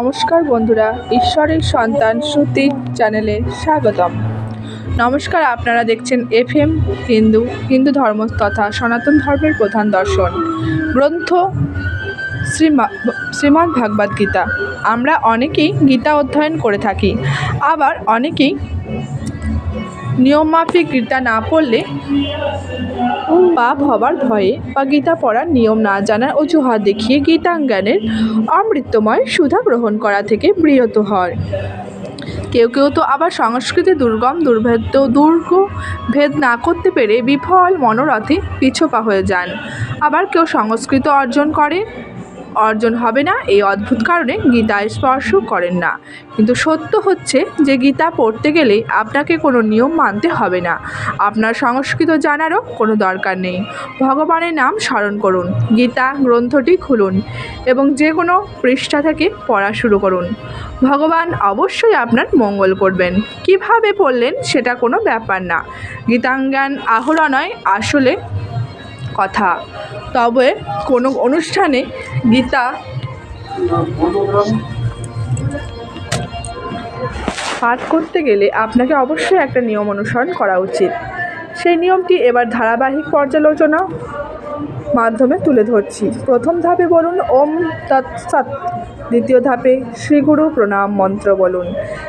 নমস্কার বন্ধুরা, ঈশ্বরের সন্তান শ্রুতি চ্যানেলে স্বাগতম। নমস্কার, আপনারা দেখছেন এফ এম হিন্দু হিন্দু ধর্ম তথা সনাতন ধর্মের প্রধান দর্শন। গ্রন্থ শ্রীমা, শ্রীমদ্ ভাগবত গীতা। আমরা অনেকেই গীতা অধ্যয়ন করে থাকি, আবার অনেকেই নিয়মমাফিক গীতা না পড়লে পাপ হবার ভয়ে বা গীতা পড়ার নিয়ম না জানার অজুহাত দেখিয়ে গীতাজ্ঞানের অমৃতময় সুধা গ্রহণ করা থেকে বিরত হয়। কেউ কেউ তো আবার সংস্কৃতি দুর্গম, দুর্ভেদ্য, দুর্গ ভেদ না করতে পেরে বিফল মনোরথে পিছোপা হয়ে যান। আবার কেউ সংস্কৃত অর্জন করে অর্জন হবে না, এই অদ্ভুত কারণে গীতায় স্পর্শ করেন না। কিন্তু সত্য হচ্ছে যে গীতা পড়তে গেলে আপনাকে কোনো নিয়ম মানতে হবে না। আপনার সংস্কৃত জানারও কোনো দরকার নেই। ভগবানের নাম স্মরণ করুন, গীতা গ্রন্থটি খুলুন এবং যে কোনো পৃষ্ঠা থেকে পড়া শুরু করুন। ভগবান অবশ্যই আপনার মঙ্গল করবেন। কীভাবে পড়লেন সেটা কোনো ব্যাপার না। গীতাজ্ঞান আহরা নয় আসলে কথা। তবে কোনো অনুষ্ঠানে গীতা পাঠ করতে গেলে আপনাকে অবশ্যই একটা নিয়ম অনুসরণ করা উচিত। সেই নিয়মটি এবার ধারাবাহিক পর্যালোচনা মাধ্যমে তুলে ধরছি। প্রথম ধাপে বলুন, ওম তৎসৎ দ্বিতীয় ধাপে শ্রী গুরু প্রণাম মন্ত্র বলুন।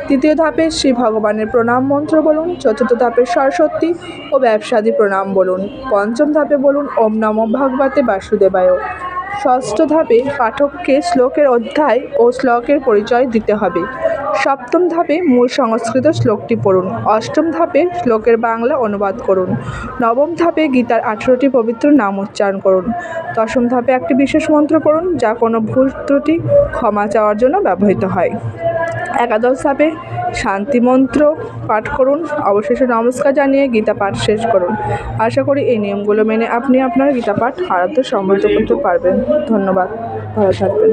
তৃতীয় ধাপে শ্রী ভগবানের প্রণাম মন্ত্র বলুন। চতুর্থ ধাপে সরস্বতী ও ব্যবসাদী প্রণাম বলুন। পঞ্চম ধাপে বলুন, ওম নম ভগবতে বাসুদেবায়। ষষ্ঠ ধাপে পাঠককে শ্লোকের অধ্যায় ও শ্লোকের পরিচয় দিতে হবে। সপ্তম ধাপে মূল সংস্কৃত শ্লোকটি পড়ুন। অষ্টম ধাপে শ্লোকের বাংলা অনুবাদ করুন। নবম ধাপে গীতার আঠেরোটি পবিত্র নাম উচ্চারণ করুন। দশম ধাপে একটি বিশেষ মন্ত্র পড়ুন, যা কোনো ভুল ত্রুটি ক্ষমা চাওয়ার জন্য ব্যবহৃত হয়। একাদশ ধাপে শান্তি মন্ত্র পাঠ করুন। অবশেষে নমস্কার জানিয়ে গীতা পাঠ শেষ করুন। আশা করি এই নিয়মগুলো মেনে আপনি আপনার গীতা পাঠ আরাধ্য সমৃদ্ধ করতে পারবেন। ধন্যবাদ। ভালো থাকবেন।